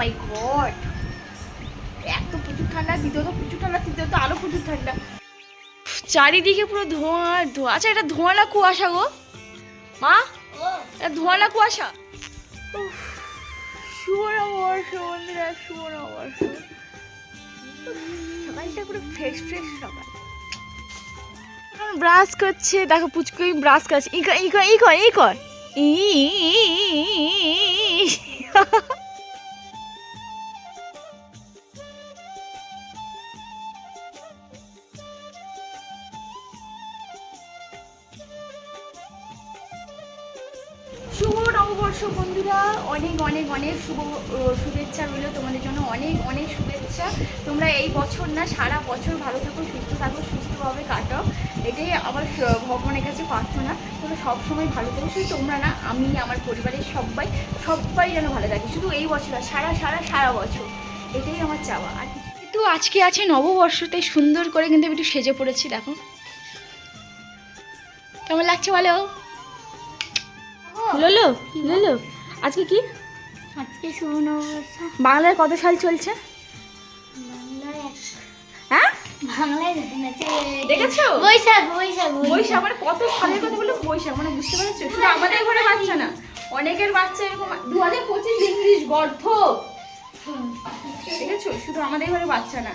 মাই god এক তো প্রচুর ঠান্ডা দ্বিতীয়ত প্রচুর ঠান্ডা তৃতীয়ত আরও প্রচুর ঠান্ডা চারিদিকে পুরো ধোঁয়া আর ধোঁয়া আচ্ছা এটা ধোঁয়া না কুয়াশা গো মা এটা ধোঁয়া না কুয়াশা উফ, শুভ নববর্ষ বন্ধুরা শুভ নববর্ষ সকালটা পুরো ফ্রেশ ফ্রেশ সকাল এখন ব্রাশ করছে দেখো পুচকু ব্রাশ করছে ই কর ই কর ই কর ই কর ই নববর্ষ বন্ধুরা, অনেক অনেক অনেক শুভ শুভেচ্ছা রইল তোমাদের জন্য। অনেক অনেক শুভেচ্ছা। তোমরা এই বছর না, সারা বছর ভালো থাকো, সুস্থ থাকো, সুস্থভাবে কাটাও। এটাই আমার ভগবানের কাছে প্রার্থনা। তোমরা সবসময় ভালো থাকো। শুধু তোমরা না, আমি, আমার পরিবারের সবাই সবাই যেন ভালো থাকে। শুধু এই বছর না সারা সারা সারা বছর। এটাই আমার চাওয়া। আর তো আজকে আছে নববর্ষ তাই সুন্দর করে কিন্তু একটু সেজে পড়েছি, দেখো। কেমন লাগছে বলো? লোলো লোলো আজকে কি? আজকে শুভ নববর্ষ বাংলার কত সাল চলছে? হ্যাঁ? বাংলায় দেখেছ? বৈশাখ বৈশাখ বৈশাখ। মানে কত সালের কথা বলল? বৈশাখ মানে বুঝতে পারছ? শুধু আমাদের ঘরে বাচ্চা না অনেকের বাচ্চা এরকম দু হাজার পঁচিশ ইংলিশ গর্ধ দেখেছ? শুধু আমাদের ঘরে বাচ্চা না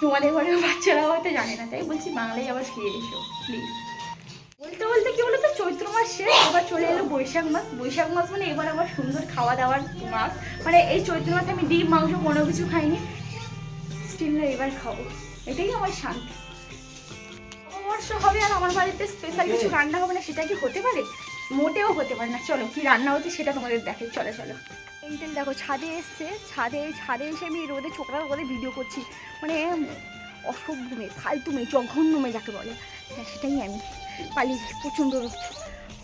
তোমাদের ঘরে বাচ্চারা হয়তো জানে না তাই বলছি বাংলায় আবার ফিরে এসো প্লিজ বলতে বলতে কি বলতো চৈত্র মাস শেষ এবার চলে এলো বৈশাখ মাস। বৈশাখ মাস মানে এবার আবার সুন্দর খাওয়া দাওয়ার মাস। মানে এই চৈত্র মাসে আমি ডিম মাংস কোনো কিছু খাইনি। স্টিল এবার খাব। এটাই আমার শান্তি। নববর্ষ হবে আর আমার বাড়িতে স্পেশাল কিছু রান্না হবে না সেটা কি হতে পারে? মোটেও হতে পারে না। চলো কি রান্না হচ্ছে সেটা তোমাদের দেখে চলো চলো। এইটাই দেখো ছাদে এসছে। ছাদে ছাদে এসে আমি রোদে ছোকরা রোদে ভিডিও করছি। মানে অসভ্য মেয়ে ফালতু মেয়ে জঘন্য মেয়ে যাকে বলে। হ্যাঁ সেটাই আমি। পালিয়ে যাই, প্রচণ্ড রোদ।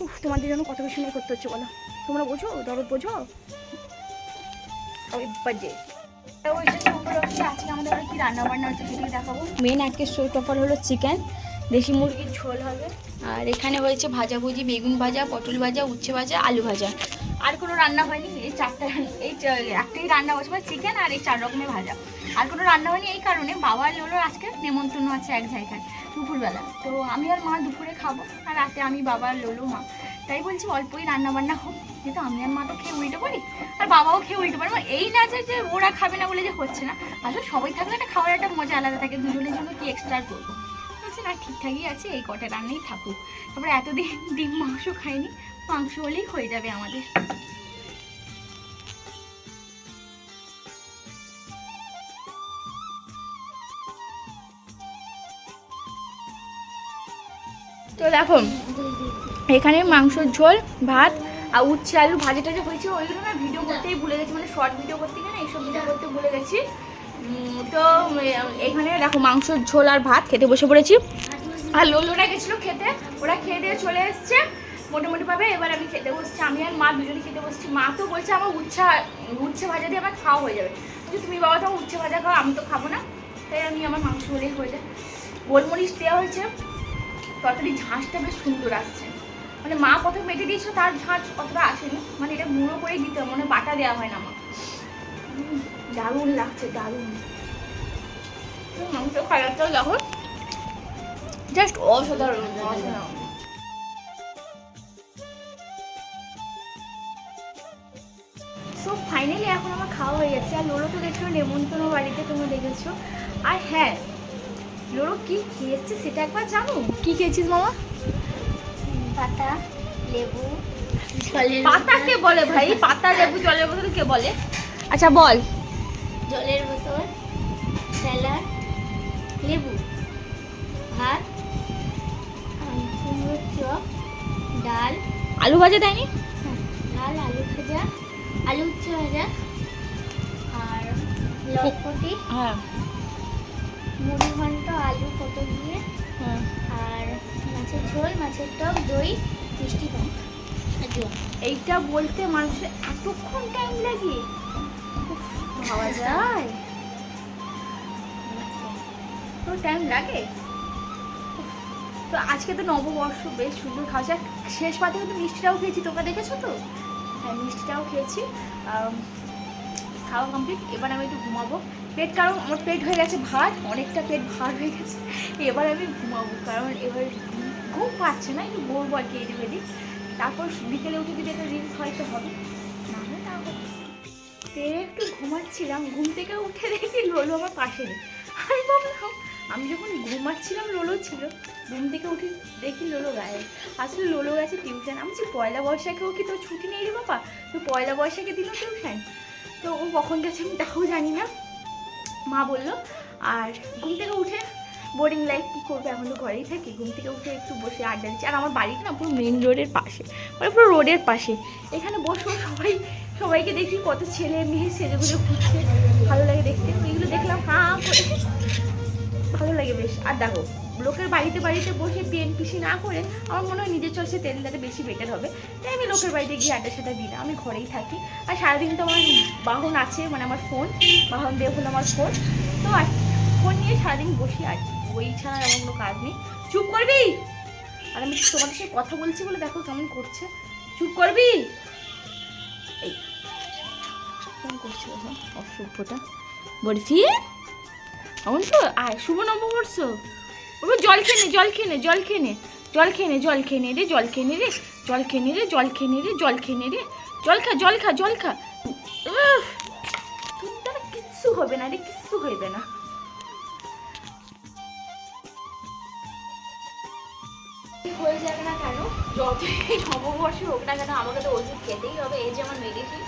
উফ তোমাদের জন্য কত বেশি করতে হচ্ছে বলো? তোমরা বোঝো? দরদ বোঝো? ওই বাজে আজকে আমাদের কি রান্না বান্না হচ্ছে দেখাবো। মেন আজকে শো টপার হলো চিকেন দেশি মুরগির ঝোল হবে। আর এখানে হয়েছে ভাজাভুজি বেগুন ভাজা পটল ভাজা উচ্ছে ভাজা আলু ভাজা। আর কোনো রান্না হয়নি। এই চারটা এই একটাই রান্না হচ্ছে চিকেন আর এই চার রকমের ভাজা। আর কোনো রান্না হয়নি এই কারণে বাবা লোলোর আজকে নেমন্তন্ন আছে এক জায়গায় দুপুরবেলা। তো আমি আর মা দুপুরে খাব আর রাতে আমি বাবা লোলো মা। তাই বলছি অল্পই রান্না বান্না হোক, যেহেতু আমি আর মা তো খেয়ে উল্টো পারি আর বাবাও খেয়ে উল্টো পারে মানে এই না যে ওরা খাবে না বলে যে হচ্ছে না, আসলে সবাই থাকলে একটা খাওয়ার একটা মজা আলাদা থাকে, দুজনের জন্য কি এক্সট্রা করব? না ঠিকঠাকই আছে, এই কটা রান্নাই থাকুক। তারপরে এতদিন ডিম মাংস খাইনি, মাংস হলেই হয়ে যাবে আমাদের। তো দেখো, এখানে মাংসর ঝোল, ভাত আর উচ্ছে, আলু ভাজা টাজা হয়েছে, ওইগুলো না ভিডিও করতেই ভুলে গেছি। মানে শর্ট ভিডিও করতে গিয়ে না, এইসব ভিডিও করতে ভুলে গেছি। তো এখানে দেখো মাংসর ঝোল আর ভাত খেতে বসে পড়েছি। আর লোলোরা গেছিল খেতে ওরা খেয়ে দিয়ে চলে এসছে। মোটামুটি ভাবে এবার আমি খেতে বসছি আমি আর মা দুজনে খেতে বসছি। মা তো বলছে আমার উচ্ছা উচ্ছে ভাজা দিয়ে আমার খাওয়া হয়ে যাবে। কিন্তু তুমি বাবা তো উচ্ছে ভাজা খাও আমি তো খাব না। তাই আমি আমার মাংস হলেই হয়ে যায়। গোলমরিচ দেওয়া হয়েছে। তরকারি ঝাঁসটা বেশ সুন্দর আসছে। মানে মা কত মেটে দিয়েছিল তার ঝাঁঝ অতটা আসেনি। মানে এটা গুঁড়ো করেই দিতে হয়, মানে বাটা দেওয়া হয় না উম, দারুণ লাগছে দারুণ। মাংস কালারটাও দেখো জাস্ট অসাধারণ অসাধারণ। সো ফাইনালি এখন আমার খাওয়া হয়ে গেছে। আর লোলো তো গেছিল নেমন্তন্ন বাড়িতে তোমরা দেখেছ। আর হ্যাঁ লোলো কি খেয়েছে সেটা একবার জানো? কি খেয়েছিস মামা? পাতা লেবু। পাতা কে বলে ভাই পাতা লেবু জলের বোতল কে বলে? আচ্ছা বল। জলের বোতল স্যালাড লেবু ভাত কুমড়োর চপ ডাল। আলু ভাজা দেয়নি? হ্যাঁ, ডাল আলু ভাজা আলু উচ্ছে ভাজা আর লটপটি হ্যাঁ। মুড়ি ঘন্ট আলু পটল দিয়ে হ্যাঁ আর মাছের ঝোল মাছের টক দই মিষ্টি জল এইটা বলতে মানুষের এতক্ষণ টাইম লাগে। ভাবা যায়? টাইম লাগে। তো আজকে তো নববর্ষ, বেশ সুন্দর খাওয়া যায়। শেষ পাতে কিন্তু মিষ্টিটাও খেয়েছি, তোমরা দেখেছ তো? হ্যাঁ মিষ্টিটাও খেয়েছি। খাওয়া কমপ্লিট এবার আমি একটু ঘুমাবো। পেট, কারণ আমার পেট হয়ে গেছে ভাত অনেকটা পেট ভার হয়ে গেছে। এবার আমি ঘুমাবো, কারণ এবার ঘুম- পাচ্ছে না, একটু বলব আর কি, এদিক ওদিক। তারপর বিকেলে উঠে যদি একটা রিলস হয়তো হবে। তো একটু ঘুমাচ্ছিলাম, ঘুম থেকে উঠে দেখি লোলো আমার পাশে নেই। আমি ভাবলাম, আমি যখন ঘুমাচ্ছিলাম, লোলো ছিল, ঘুম থেকে উঠে দেখি লোলো গায়ে। আসলে লোলো গেছে টিউশন আমি পয়লা বৈশাখেও কি তোর ছুটি নেই রে বাবা? তো পয়লা বৈশাখে দিল টিউশন তো ও কখন গেছে আমি তাও জানি না। মা বলল, আর ঘুম থেকে উঠে বোরিং লাইফ কী করবে? এখন তো ঘরেই থাকি। ঘুম থেকে উঠে একটু বসে আড্ডা দিচ্ছি। আর আমার বাড়িটা না পুরো মেন রোডের পাশে। মানে পুরো রোডের পাশে। এখানে বসবো সবাই। সবাইকে দেখি কত ছেলে মেয়ে গুজে ঘুরছে। ভালো লাগে দেখতে। এগুলো দেখলাম, হাঁ ভালো লাগে বেশ। আর দেখো, লোকের বাড়িতে বাড়িতে বসে পেন পিসি না করে, আমার মনে হয় নিজের চলছে তেল দিলে বেশি বেটার হবে। তাই আমি লোকের বাড়িতে গিয়ে আড্ডা সাড্ডা দিই না। আমি ঘরেই থাকি। আর সারাদিন তো আমার বাহন আছে মানে আমার ফোন বাহন দিয়ে হলো আমার ফোন তো আর ফোন নিয়ে সারাদিন বসি আর ওই ছাড়া আমার কোনো কাজ নেই। চুপ করবি? আর আমি তোমাদের সাথে কথা বলছি বলে দেখো কেমন করছে। চুপ করবি? এই, কেমন করছে অসভ্যটা। বরফি এমন তো, আয়, শুভ নববর্ষ। ও জল খেয়ে নে, জল খেয়ে জল খেয়ে জল খেয়ে জল খেয়ে রে, জল খেয়ে নে রে, জল খেয়ে রে, জল খেয়ে রে, জল খেয়ে রে, জল খা জল খা জল খা। তোর দ্বারা কিচ্ছু হবে না রে, কিচ্ছু হইবে না। যাবে না কেন? যতই নববর্ষ হোক না কেন, আমাকে তো ওষুধ খেতেই হবে, এই যে আমার মেডিসিন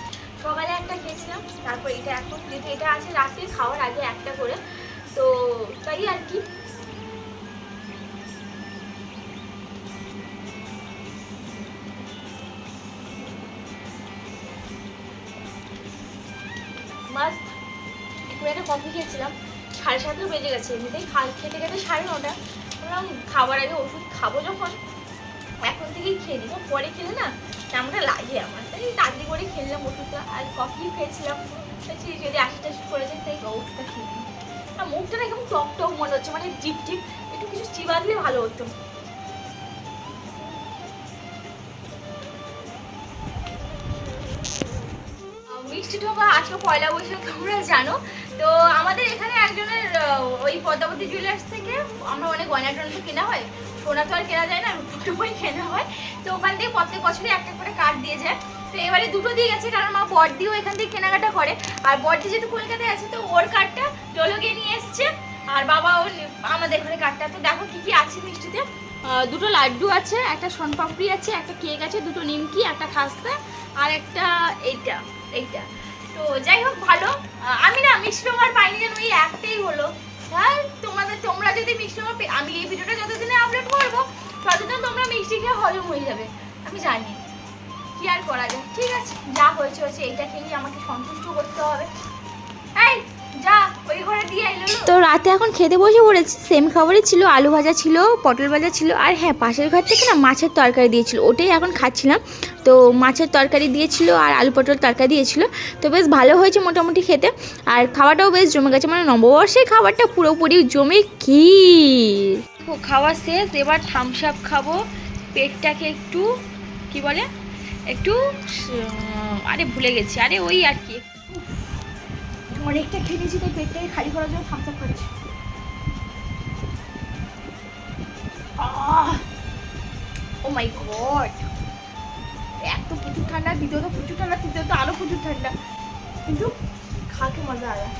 সকালে একটা খেয়েছিলাম, তারপর এটা এখন যেহেতু এটা আছে রাতে খাওয়ার আগে একটা করে। তো তাই আর কি। একটু কফি খেয়েছিলাম, সাড়ে সাতটা বেজে গেছে, এমনিতেই খেতে খেতে সাড়ে নটা। খাবার আগে ওষুধ খাব যখন। থেকেই খেয়ে নিই। পরে খেলে না কেমনটা লাগে আমার। তাই তাড়াতাড়ি করে খেললাম ওষুধটা আর কফি খেয়েছিলাম। বলছি যদি আশি টাশি করে যায়, তাই ওষুধটা খেয়ে নিই। আর মুখটা না কেমন টক টক মনে হচ্ছে মানে জিপ জিপ একটু কিছু চিবা দিলে ভালো হতো। মিষ্টি ঠোকা আজকে পয়লা বৈশাখ, তোমরা জানো। তো আমাদের এখানে একজনের ওই পদ্মাবতী জুয়েলার্স থেকে আমরা অনেক গয়না টয়না কেনা হয়। সোনা তো আর কেনা যায় না রূপটুকুই কেনা হয়। তো ওখান থেকে প্রত্যেক বছরই একটা করে কার্ড দিয়ে যায়। তো এবারে দুটো দিয়ে গেছে, কারণ মা বড়দিও এখান থেকে কেনাকাটা করে। আর বড়দি যেহেতু কলকাতায় আছে, তো ওর কার্ডটা ডলোকে নিয়ে এসছে। আর বাবাও নি- আমাদের ঘরে কার্ডটা তো দেখো কি কি আছে মিষ্টিতে। দুটো লাড্ডু আছে, একটা সোনপাপড়ি আছে, একটা কেক আছে, দুটো নিমকি, একটা খাস্তা, আর একটা এইটা এইটা। তো যাই হোক, ভালো। আমি না মিষ্টি রঙার পাইনি যেন, এই একটাই হলো। হ্যাঁ তোমাদের, তোমরা যদি মিষ্টি পে- আমি এই ভিডিওটা যতদিনে আপলোড করব, ততদিন তোমরা মিষ্টি খেয়ে হজম হয়ে যাবে। আমি জানি। কি আর করা যায়? ঠিক আছে, যা হয়েছে হয়েছে, এইটা খেয়েই আমাকে সন্তুষ্ট করতে হবে। এই, যা, ওই ঘরে দিয়ে তো রাতে এখন খেতে বসে পড়েছি। সেম খাবারই ছিল, আলু ভাজা ছিল, পটল ভাজা ছিল, আর হ্যাঁ পাশের ঘর থেকে না মাছের তরকারি দিয়েছিল, ওটাই এখন খাচ্ছিলাম। তো মাছের তরকারি দিয়েছিল আর আলু পটল তরকারি দিয়েছিল। তো বেশ ভালো হয়েছে মোটামুটি খেতে। আর খাওয়াটাও বেশ জমে গেছে। মানে নববর্ষের খাবারটা পুরোপুরি জমে কি খাওয়া শেষ। এবার থামস আপ খাব। পেটটাকে একটু কি বলে? একটু আরে ভুলে গেছি। আরে ওই আর কি। অনেকটা খেয়ে নিয়েছি তাই পেটটাকে খালি করার জন্য থামস আপ খাচ্ছি ও মাই গড এক তো প্রচুর ঠান্ডা দ্বিতীয়ত প্রচুর ঠান্ডা তৃতীয়ত আরও প্রচুর ঠান্ডা। কিন্তু খাকে মজা আয়া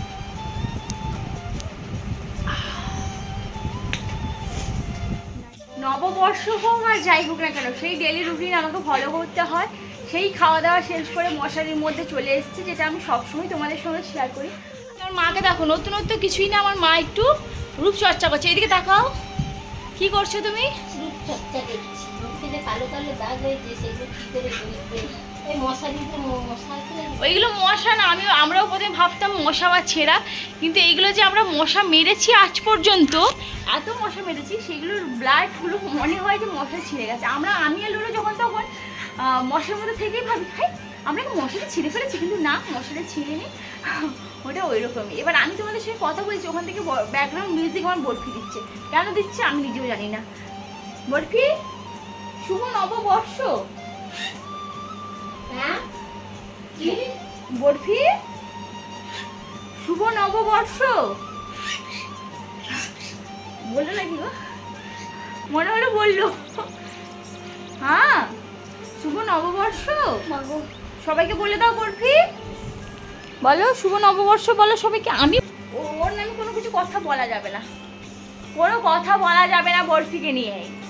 নববর্ষ হোক আর যাই হোক না কেন, সেই ডেলি রুটিন আমাকে ফলো করতে হয়। সেই খাওয়া দাওয়া শেষ করে মশারির মধ্যে চলে এসেছি, যেটা আমি সবসময় তোমাদের সঙ্গে শেয়ার করি। আমার মাকে দেখো নতুন নতুন কিছুই না, আমার মা একটু রূপচর্চা করছে। এদিকে তাকাও। কি করছ তুমি? রূপচর্চা দেখছি। মশা? ওইগুলো মশা না, আমি আমরাও প্রথমে ভাবতাম মশা বা ছেঁড়া, কিন্তু এইগুলো যে আমরা মশা মেরেছি আজ পর্যন্ত, এত মশা মেরেছি, সেগুলোর ব্লাডগুলো মনে হয় যে মশা ছিঁড়ে গেছে। আমরা, আমি আর লুলো যখন তখন মশার মধ্যে থেকেই ভাবি, হাই, আমরা কি মশাটা ছিঁড়ে ফেলেছি? কিন্তু না, মশাটা ছিঁড়ে নি ওটা ওই রকমই এবার আমি তোমাদের সঙ্গে কথা বলছি, ওখান থেকে ব্যাকগ্রাউন্ড মিউজিক আমার বরফি দিচ্ছে। কেন দিচ্ছে আমি নিজেও জানি না। বরফি? শুভ নববর্ষ। হ্যাঁ? কি? বরফি? নববর্ষ। বলল নাকি গো? মনে হলো বলল। হ্যাঁ? শুভ নববর্ষ। সবাইকে বলে দাও বরফি। বলো শুভ নববর্ষ বলো সবাইকে। আমি ওর নামে কোনো কিছু কথা বলা যাবে না। কোনো কথা বলা যাবে না বরফিকে নিয়ে।